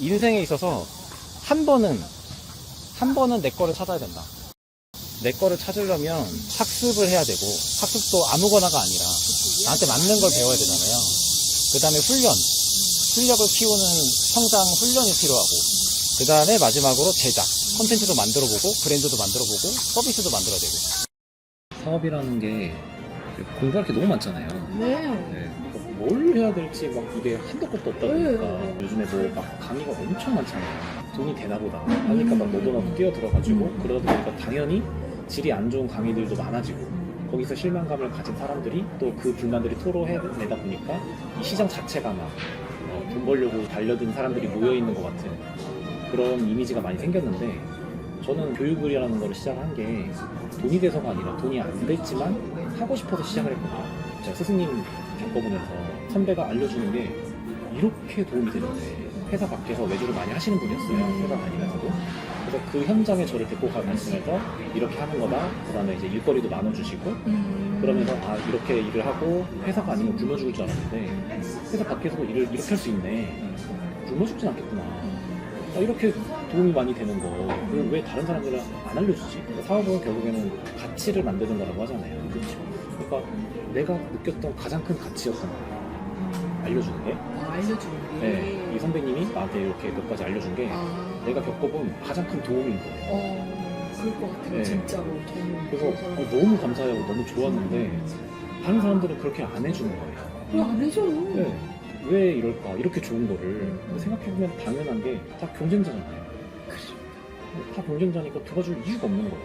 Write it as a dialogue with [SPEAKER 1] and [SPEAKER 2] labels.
[SPEAKER 1] 인생에 있어서 한 번은 한 번은 내 거를 찾아야 된다. 내 거를 찾으려면 학습을 해야 되고 학습도 아무거나가 아니라 나한테 맞는 걸 배워야 되잖아요. 그 다음에 훈련, 실력을 키우는 성장 훈련이 필요하고 그 다음에 마지막으로 제작, 컨텐츠도 만들어보고 브랜드도 만들어보고 서비스도 만들어야 되고 사업이라는 게 공부할 게 너무 많잖아요.
[SPEAKER 2] 네.
[SPEAKER 1] 뭘 해야 될지 막 이게 한도 끝도 없다 보니까
[SPEAKER 2] 네.
[SPEAKER 1] 요즘에 뭐 막 강의가 엄청 많잖아요. 돈이 되나 보다 하니까 막 너도 나도 뛰어들어가지고
[SPEAKER 2] 음.
[SPEAKER 1] 그러다 보니까 당연히 질이 안 좋은 강의들도 많아지고 거기서 실망감을 가진 사람들이 또 그 불만들이 토로해내다 보니까 이 시장 자체가 막 어, 돈 벌려고 달려든 사람들이 모여있는 것 같은 그런 이미지가 많이 생겼는데 저는 교육을이라는 거를 시작한 게 돈이 돼서가 아니라 돈이 안 됐지만 하고 싶어서 시작을 했구나. 제가 스승님 겪어보면서 선배가 알려주는 게 이렇게 도움이 되는데 회사 밖에서 외주를 많이 하시는 분이었어요. 회사 다니면서도. 그래서 그 현장에 저를 데리고 가면서 이렇게 하는 거다. 그 다음에 이제 일거리도 나눠주시고
[SPEAKER 2] 음.
[SPEAKER 1] 그러면서 아 이렇게 일을 하고 회사가 아니면 굶어 죽을 줄 알았는데 회사 밖에서도 일을 이렇게 할 수 있네. 굶어 죽진 않겠구나. 아, 이렇게 도움이 많이 되는 거, 그걸 왜 다른 사람들은 안 알려주지? 사업은 결국에는 가치를 만드는 거라고 하잖아요. 그렇죠. 그러니까 내가 느꼈던 가장 큰 가치였던 거예요. 알려주는 게.
[SPEAKER 2] 아, 알려주는 게.
[SPEAKER 1] 네, 이 선배님이 나한테 이렇게 몇 가지 알려준 게
[SPEAKER 2] 아,
[SPEAKER 1] 내가 겪어본 가장 큰 도움인 거예요.
[SPEAKER 2] 어, 그럴 것 같아요.
[SPEAKER 1] 네.
[SPEAKER 2] 진짜로. 저는
[SPEAKER 1] 그래서
[SPEAKER 2] 그래서
[SPEAKER 1] 어, 너무 감사하고 너무 좋았는데 다른 사람들은 그렇게 안 해주는 거예요.
[SPEAKER 2] 왜안 해줘요?
[SPEAKER 1] 네. 왜 이럴까? 이렇게 좋은 거를 생각해보면 당연한 게 다 경쟁자잖아요. 다 경쟁자니까 도와줄 이유가 없는 거예요.